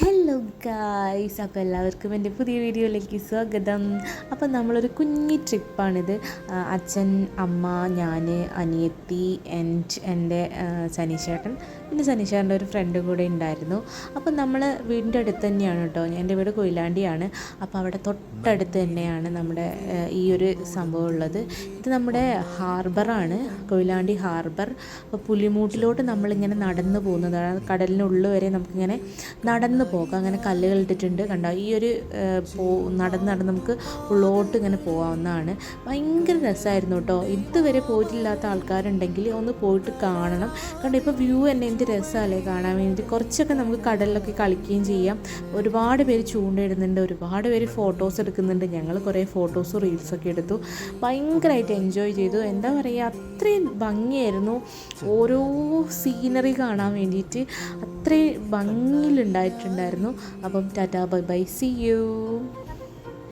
Hello guys അപ്പോൾ എല്ലാവർക്കും എന്റെ പുതിയ വീഡിയോയിലേക്ക് സ്വാഗതം. അപ്പോൾ നമ്മളൊരു കുഞ്ഞി ട്രിപ്പാണിത്. അച്ഛൻ അമ്മ ഞാൻ അനിയത്തി ആൻഡ് എന്റെ സനീഷേട്ടൻ. പിന്നെ സനീഷേട്ടന്റെ ഒരു ഫ്രണ്ട് കൂടെ ഉണ്ടായിരുന്നു. അപ്പോൾ നമ്മൾ വീടിന്റെ അടുത്ത് തന്നെയാണ് കേട്ടോ എന്റെ വീട് കൊയിലാണ്ടിയാണ്. അപ്പോൾ അവിടെ തൊട്ടടുത്ത് തന്നെയാണ് നമ്മുടെ ഈ ഒരു സംഭവം ഉള്ളത്. ഇത് നമ്മുടെ ഹാർബറാണ് കൊയിലാണ്ടി ഹാർബർ. അപ്പോൾ പുലിമൂട്ടിലോട്ട് നമ്മളിങ്ങനെ നടന്നു പോകുന്നതാണ്. കടലിനുള്ളിൽ വരെ നമുക്കിങ്ങനെ നടന്നു പോകാം അങ്ങനെ കല്ലുകൾ ഇട്ടിട്ടുണ്ട്. കണ്ടോ? ഈ ഒരു പോ നടന്ന് നടന്ന് നമുക്ക് ഉള്ളോട്ട് ഇങ്ങനെ പോകാവുന്നതാണ് ഭയങ്കര രസമായിരുന്നു കേട്ടോ. ഇതുവരെ പോയിട്ടില്ലാത്ത ആൾക്കാരുണ്ടെങ്കിൽ ഒന്ന് പോയിട്ട് കാണണം. കണ്ടോ? ഇപ്പോൾ വ്യൂ തന്നെ എന്ത് രസമല്ലേ കാണാൻ വേണ്ടി കുറച്ചൊക്കെ നമുക്ക് കടലിലൊക്കെ കളിക്കുകയും ചെയ്യാം. ഒരുപാട് പേര് ചൂണ്ടയിടുന്നുണ്ട്. ഒരുപാട് പേര് ഫോട്ടോസ് എടുക്കുന്നുണ്ട്. ഞങ്ങൾ കുറേ ഫോട്ടോസും റീൽസൊക്കെ എടുത്തു. ഭയങ്കരമായിട്ട് എൻജോയ് ചെയ്തു. എന്താ പറയുക? അത്രയും ഭംഗിയായിരുന്നു ഓരോ സീനറി കാണാൻ വേണ്ടിയിട്ട്. അത്രയും ഭംഗിയിലുണ്ടായിട്ടുണ്ടായിരുന്നു. അപ്പം tata bye bye see you